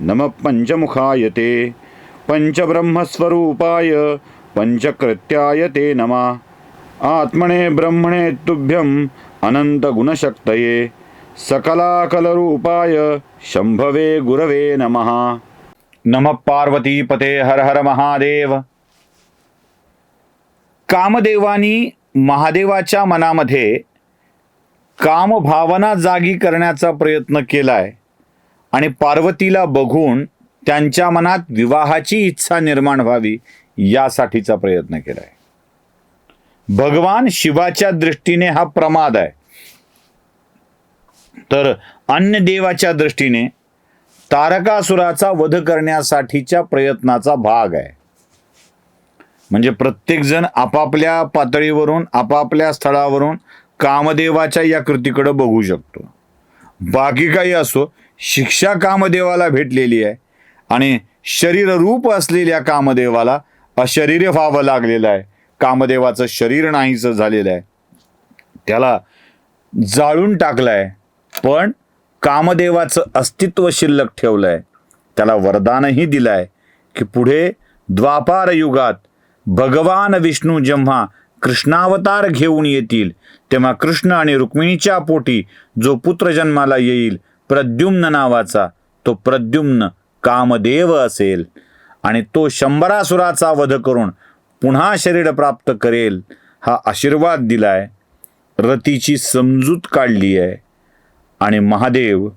नमः पंचमुखाय ते पंचब्रह्मस्वरूपाय पंचकृत्याय ते नमः। आत्मने ब्रह्मणे तुभ्यम् अनन्तगुणशक्तये सकलाकलरूपाय शंभवे गुरवे नमः। नमः पार्वतीपते हर हर महादेव। कामदेवानी महादेवाच्या मनामध्ये कामभावना जागी करण्याचा प्रयत्न केलाय. आणि पार्वतीला बघून त्यांच्या मनात विवाहाची इच्छा निर्माण व्हावी यासाठीचा प्रयत्न केलाय. भगवान शिवाच्या दृष्टीने हा प्रमाद आहे. तर अन्य देवाच्या दृष्टीने तारकासुराचा वध करण्यासाठीच्या प्रयत्नाचा भाग आहे. म्हणजे प्रत्येकजण आपापल्या पातळीवरून आपापल्या स्थळावरून कामदेवाच्या या कृतीकडे बघू शकतो. बाकी काही असो शिक्षा कामदेवाला भेटलेली आहे आणि शरीररूप असलेल्या कामदेवाला अशरीर व्हावं लागलेलं आहे. कामदेवाचं शरीर नाहीचं झालेलं आहे. त्याला जाळून टाकलंय. पण कामदेवाचं अस्तित्व शिल्लक ठेवलंय. त्याला वरदानही दिलंय की पुढे द्वापार युगात भगवान विष्णू जेव्हा कृष्णावतार घेऊन येतील तेव्हा कृष्ण आणि रुक्मिणीच्या पोटी जो पुत्र जन्माला येईल प्रद्युम्न नावाचा तो प्रद्युम्न कामदेव असेल. आणि तो शंभरासुराचा वध करून पुन्हा शरीर प्राप्त करेल हा आशीर्वाद दिलाय. रतीची समजूत काढली आहे. आणि महादेव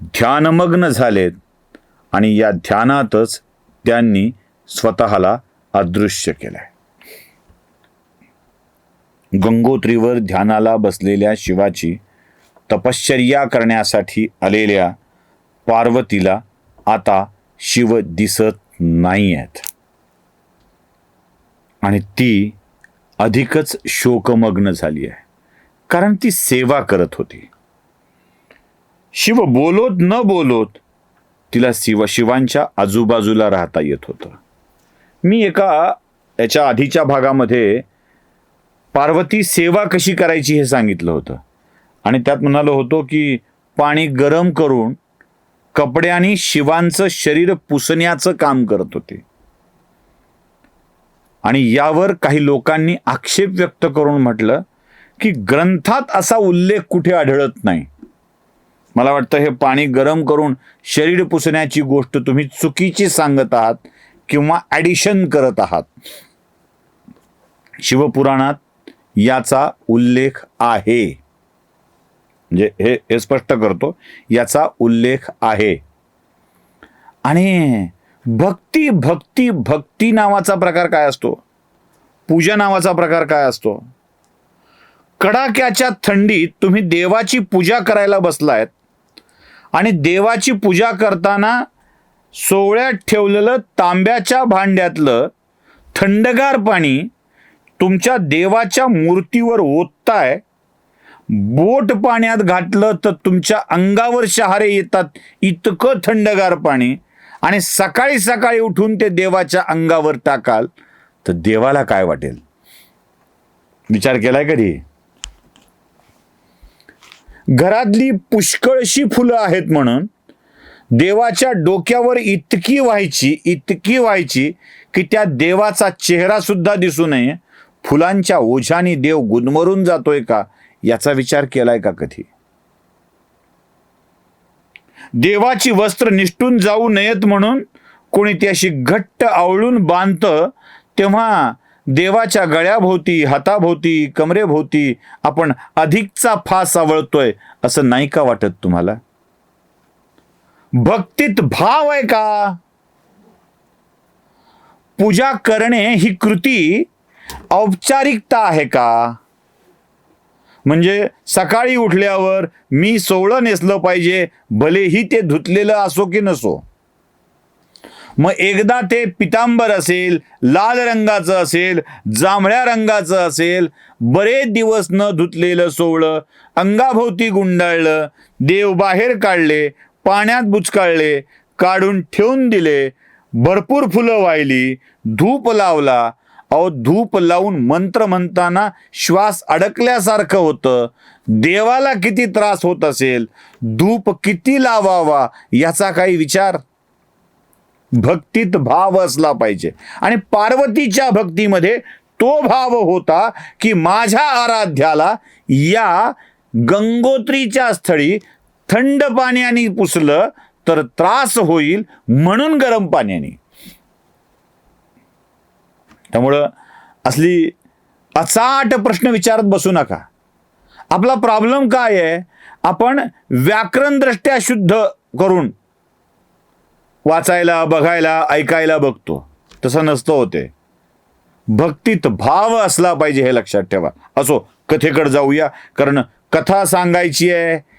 ध्यानमग्न झालेत. आणि या ध्यानातच त्यांनी स्वतःला अदृश्य केलंय. गंगोत्रीवर ध्यानाला बसलेल्या शिवाची तपश्चर्या करण्यासाठी आलेल्या पार्वतीला आता शिव दिसत नाही आहेत आणि ती अधिकच शोकमग्न झाली आहे. कारण ती सेवा करत होती. शिव बोलोत न बोलोत तिला शिव शिवांच्या आजूबाजूला राहता येत होतं. मी एका याच्या आधीच्या भागामध्ये पार्वती सेवा कशी करायची हे सांगितलं होतं. आणि त्यात म्हणालो होतो की पाणी गरम करून कपड्याने शिवांचं शरीर पुसण्याचं काम करत होते. आणि यावर काही लोकांनी आक्षेप व्यक्त करून म्हटलं की ग्रंथात असा उल्लेख कुठे आढळत नाही. मला वाटतं हे पाणी गरम करून शरीर पुसण्याची गोष्ट तुम्ही चुकीची सांगत आहात किंवा ॲडिशन करत आहात. शिवपुराणात याचा उल्लेख आहे. म्हणजे हे हे स्पष्ट करतो. याचा उल्लेख आहे. आणि भक्ती भक्ती भक्ती नावाचा प्रकार काय असतो? पूजा नावाचा प्रकार काय असतो? कडाक्याच्या थंडीत तुम्ही देवाची पूजा करायला बसलायत. आणि देवाची पूजा करताना सोहळ्यात ठेवलेलं तांब्याच्या भांड्यातलं थंडगार पाणी तुमच्या देवाच्या मूर्तीवर ओतताय बोट पाण्यात घातलं तर तुमच्या अंगावर शहारे येतात. इतकं थंडगार पाणी. आणि सकाळी सकाळी उठून ते देवाच्या अंगावर टाकाल तर देवाला काय वाटेल? विचार केलाय कधी? घरातली पुष्कळशी फुलं आहेत म्हणून देवाच्या डोक्यावर इतकी व्हायची इतकी व्हायची की त्या देवाचा चेहरा सुद्धा दिसू नये. फुलांच्या ओझ्याने देव गुदमरून जातोय का? याचा विचार केलाय का कधी? देवाची वस्त्र निष्ठून जाऊ नयेत म्हणून कोणी ती अशी घट्ट आवळून बांधतं तेव्हा देवाच्या गळ्याभोवती हाताभोवती कमरेभोवती आपण अधिकचा फास आवळतोय असं नाही का वाटत तुम्हाला? भक्तीत भाव आहे का? पूजा करणे ही कृती औपचारिकता आहे का? म्हणजे सकाळी उठल्यावर मी सोवळं नेसलं पाहिजे भलेही ते धुतलेलं असो की नसो. मग एकदा ते पितांबर असेल लाल रंगाचं असेल जांभळ्या रंगाचं असेल बरेच दिवस न धुतलेलं सोवळं अंगाभोवती गुंडाळलं देव बाहेर काढले पाण्यात बुचकाळले काढून ठेवून दिले भरपूर फुलं वाहिली धूप लावला अहो धूप लावून मंत्र म्हणताना श्वास अडकल्यासारखं होतं. देवाला किती त्रास होत असेल धूप किती लावावा याचा काही विचार भक्तीत भाव असला पाहिजे. आणि पार्वतीच्या भक्तीमध्ये तो भाव होता की माझ्या आराध्याला या गंगोत्रीच्या स्थळी थंड पाण्याने पुसलं तर त्रास होईल म्हणून गरम पाण्याने. त्यामुळं असली अचाट प्रश्न विचारत बसू नका. आपला प्रॉब्लेम काय आहे? आपण व्याकरणदृष्ट्या शुद्ध करून वाचायला बघायला ऐकायला बघतो. तसं नसतं होते. भक्तीत भाव असला पाहिजे हे लक्षात ठेवा. असो कथेकडे जाऊया. कारण कथा सांगायची आहे.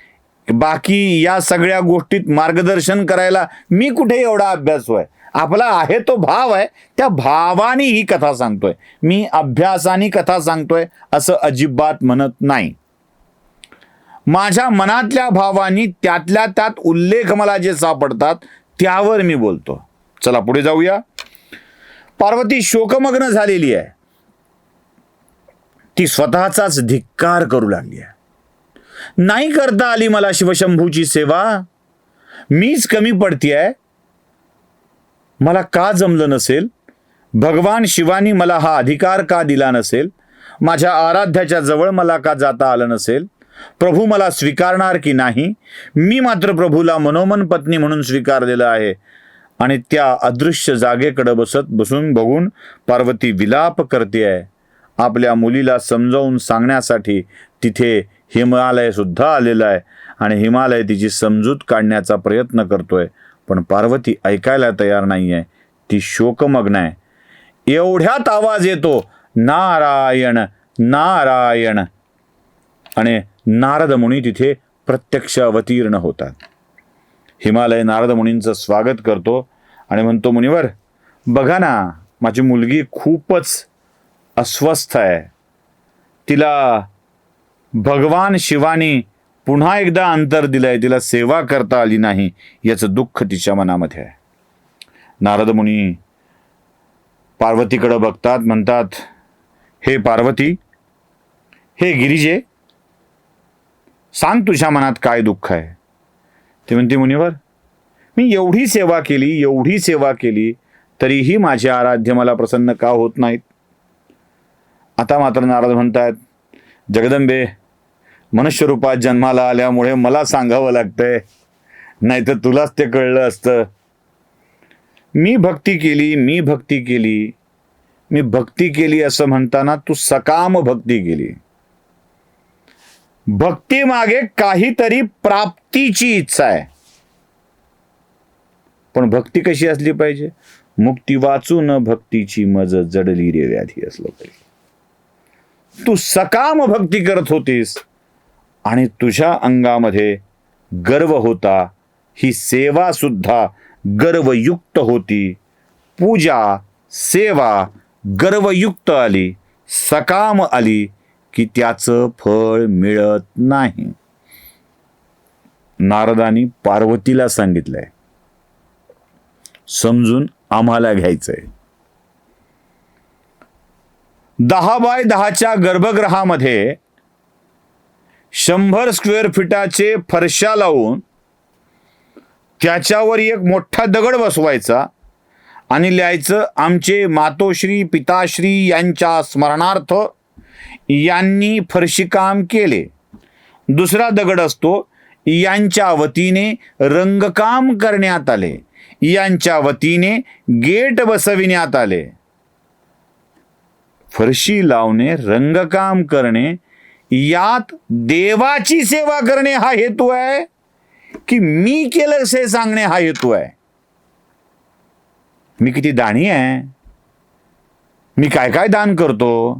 बाकी या सगळ्या गोष्टीत मार्गदर्शन करायला मी कुठे एवढा अभ्यास होय आपला आहे तो भाव आहे त्या भावाने ही कथा सांगतोय. मी अभ्यासाने कथा सांगतोय असं अजिबात म्हणत नाही. माझ्या मनातल्या भावानी त्यातल्या त्यात उल्लेख मला जे सापडतात त्यावर मी बोलतो. चला पुढे जाऊया. पार्वती शोकमग्न झालेली आहे. ती स्वतःचाच धिक्कार करू लागली आहे. नाही करता आली मला शिवशंभूची सेवा. मीच कमी पडतीये मला का जमलं नसेल? भगवान शिवानी मला हा अधिकार का दिला नसेल? माझ्या आराध्याच्या जवळ मला का जाता आलं नसेल? प्रभू मला स्वीकारणार की नाही? मी मात्र प्रभूला मनोमन पत्नी म्हणून स्वीकारलेलं आहे आणि त्या अदृश्य जागेकडे बसत बसून बघून पार्वती विलाप करते आहे. आपल्या मुलीला समजावून सांगण्यासाठी तिथे हिमालय सुद्धा आलेलं आहे आणि हिमालय तिची समजूत काढण्याचा प्रयत्न करतोय. पण पार्वती ऐकायला तयार नाही आहे ती शोकमग्न आहे. एवढ्यात आवाज येतो नारायण नारायण. आणि नारद मुनी तिथे प्रत्यक्ष अवतीर्ण होतात. हिमालय नारद मुनींचं स्वागत करतो आणि म्हणतो मुनिवर बघा ना माझी मुलगी खूपच अस्वस्थ आहे. तिला भगवान शिवानी पुन्हा एकदा अंतर दिलंय तिला सेवा करता आली नाही याचं दुःख तिच्या मनामध्ये आहे. नारद मुनी पार्वतीकडं बघतात म्हणतात हे पार्वती हे गिरिजे सांग तुझ्या मनात काय दुःख आहे. ते म्हणते मुनिवर मी एवढी सेवा केली एवढी सेवा केली तरीही माझे आराध्य मला प्रसन्न का होत नाहीत? आता मात्र नारद म्हणतात जगदंबे मनुष्यरूपात जन्माला आल्यामुळे मला सांगावं लागतंय. नाहीतर तुलाच ते कळलं असतं. मी भक्ती केली मी भक्ती केली. मी भक्ती केली असं म्हणताना तू सकाम भक्ती केली. भक्ती मागे काहीतरी प्राप्तीची इच्छा आहे. पण भक्ती कशी असली पाहिजे? मुक्ती वाचून भक्तीची मज जडली रे व्याधी असलं पाहिजे. तू सकाम भक्ती करत होतीस. आणि तुझ्या अंगामध्ये गर्व होता. ही सेवा सुद्धा गर्वयुक्त होती. पूजा सेवा गर्वयुक्त आली. सकाम आली की त्याचं फळ मिळत नाही. नारदानी पार्वतीला सांगितलंय समजून आम्हाला घ्यायचंय. दहा बाय दहाच्या गर्भगृहामध्ये शंभर स्क्वेअर फिटाचे फरशा लावून त्याच्यावर एक मोठा दगड बसवायचा आणि लिहायचं आमचे मातोश्री पिताश्री यांच्या स्मरणार्थ यांनी फरशीकाम केले. दुसरा दगड असतो यांच्या वतीने रंगकाम करण्यात आले. यांच्या वतीने गेट बसविण्यात आले. फरशी लावणे रंगकाम करणे यात देवाची सेवा करणे हा हेतू आहे की मी केलं से सांगणे हा हेतू आहे. मी किती दाणी आहे? मी काय काय दान करतो?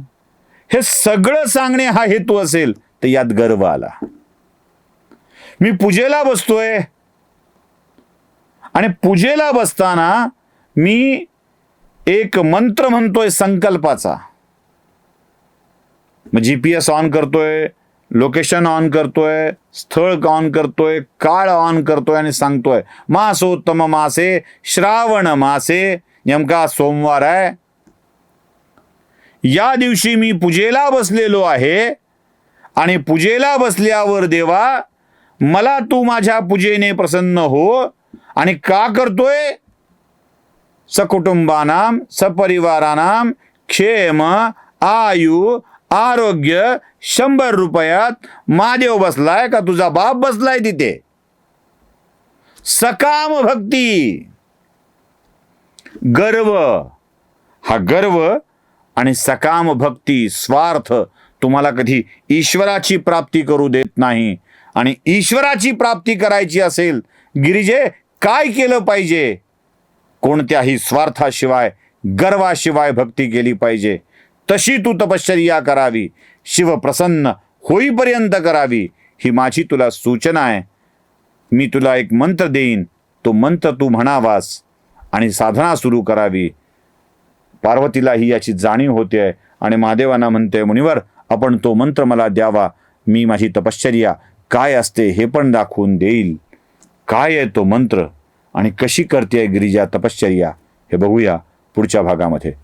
हे सगळं सांगणे हा हेतू असेल तर यात गर्व आला. मी पूजेला बसतोय. आणि पूजेला बसताना मी एक मंत्र म्हणतोय संकल्पाचा. जी पी एस ऑन करतोय लोकेशन ऑन करतोय स्थळ ऑन करतोय काळ ऑन करतोय आणि सांगतोय मासोत्तम मासे श्रावण मासे नेमका सोमवार आहे. या दिवशी मी पूजेला बसलेलो आहे आणि पूजेला बसल्यावर देवा मला तू माझ्या पूजेने प्रसन्न हो आणि का करतोय? सकुटुंबानाम सपरिवारानाम क्षेम आयु आरोग्य शंभर रुपयात महादेव बसलाय का तुझा बाप बसलाय तिथे? सकाम भक्ती. गर्व. हा गर्व आणि सकाम भक्ती स्वार्थ तुम्हाला कधी ईश्वराची प्राप्ती करू देत नाही. आणि ईश्वराची प्राप्ती करायची असेल गिरिजे काय केलं पाहिजे? कोणत्याही स्वार्थाशिवाय गर्वाशिवाय भक्ती केली पाहिजे. तशी तू तपश्चर्या करावी. शिव प्रसन्न होईपर्यंत करावी. ही माझी तुला सूचना आहे. मी तुला एक मंत्र देईन. तो मंत्र तू म्हणावास आणि साधना सुरू करावी. पार्वतीला ही याची जाणीव होते आहे आणि महादेवांना म्हणते मुनिवर आपण तो मंत्र मला द्यावा. मी माझी तपश्चर्या काय असते हे पण दाखवून देईल. काय आहे तो मंत्र आणि कशी करते गिरिजा तपश्चर्या? हे बघूया पुढच्या भागामध्ये.